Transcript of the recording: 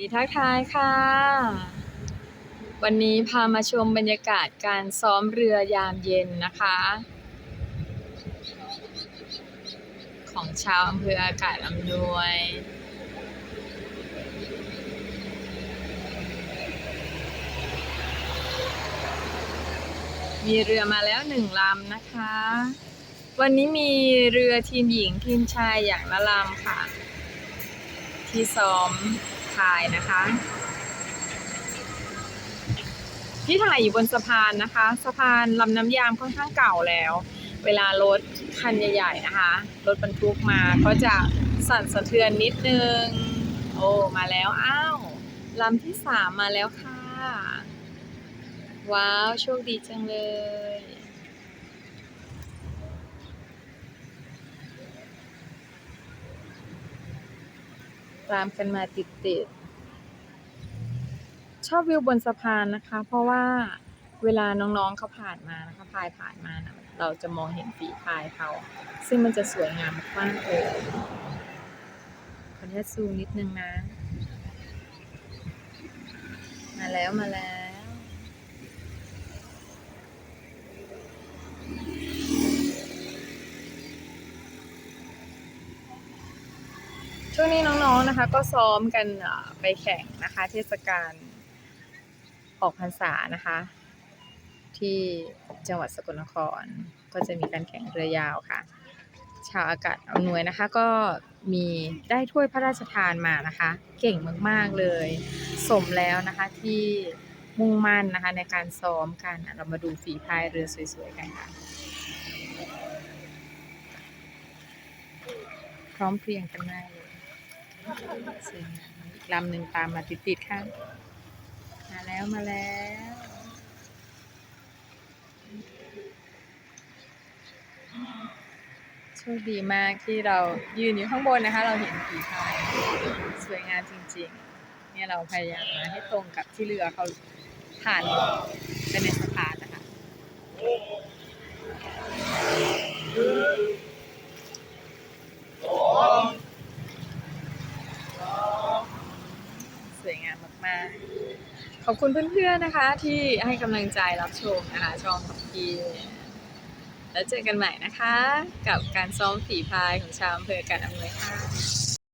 ดีทักทายค่ะ วันนี้พามาชมบรรยากาศการซ้อมเรือยามเย็นนะคะ ของชาวอำเภออากาศอำนวย มีเรือมาแล้วหนึ่งลำนะคะ วันนี้มีเรือทีมหญิงทีมชายอย่างละลำค่ะ ที่ซ้อม พายนะคะที่ถ่ายอยู่บนสะพานนะคะ สะพานลำน้ำยามค่อนข้างเก่าแล้ว เวลารถคันใหญ่ๆนะคะ รถบรรทุกมาก็จะสั่นสะเทือนนิดนึง โอ้มาแล้ว อ้าวลำที่สามมาแล้วค่ะ ว้าว โชคดีจังเลย ตามกันมาติดๆชอบวิวบนสะพานนะคะ เพราะว่าเวลาน้องๆเขาผ่านมานะคะพายผ่านมานะเราจะมองเห็นฝีพายเขา ซึ่งมันจะสวยงามมากๆเลยขออนุญาตซูมนิดนึงนะ มาแล้วมาแล้ว ช่วงนี้น้องๆนะคะ ก็ซ้อมกันไปแข่งนะคะ เทศกาลออกพรรษานะคะ ที่จังหวัดสกลนครก็จะมีการแข่งเรือยาวค่ะ ชาวอากาศอำนวยนะคะ ก็มีได้ถ้วยพระราชทานมานะคะ เก่งมากๆเลย สมแล้วนะคะที่มุ่งมั่นนะคะในการซ้อมกันเรามาดูฝีพายเรือสวยๆกันค่ะ พร้อมเพรียงกันมากเลย ลำหนึ่งตามมาติดๆค่ะมาแล้วมาแล้วโชคดีมากที่เรายืนอยู่ข้างบนนะคะ เราเห็นผีพายสวยงามจริงๆ เนี่ยเราพยายามมาให้ตรงกับที่เรือเขาผ่านไปในสะพานนะคะ สวยงาม มาก ๆ ขอบคุณเพื่อนๆนะคะ ที่ให้กำลังใจรับชมนะคะช่องของพี่แล้วเจอกันใหม่นะคะ กับการซ้อมฝีพายของชาวอำเภอการอำนวยค่ะ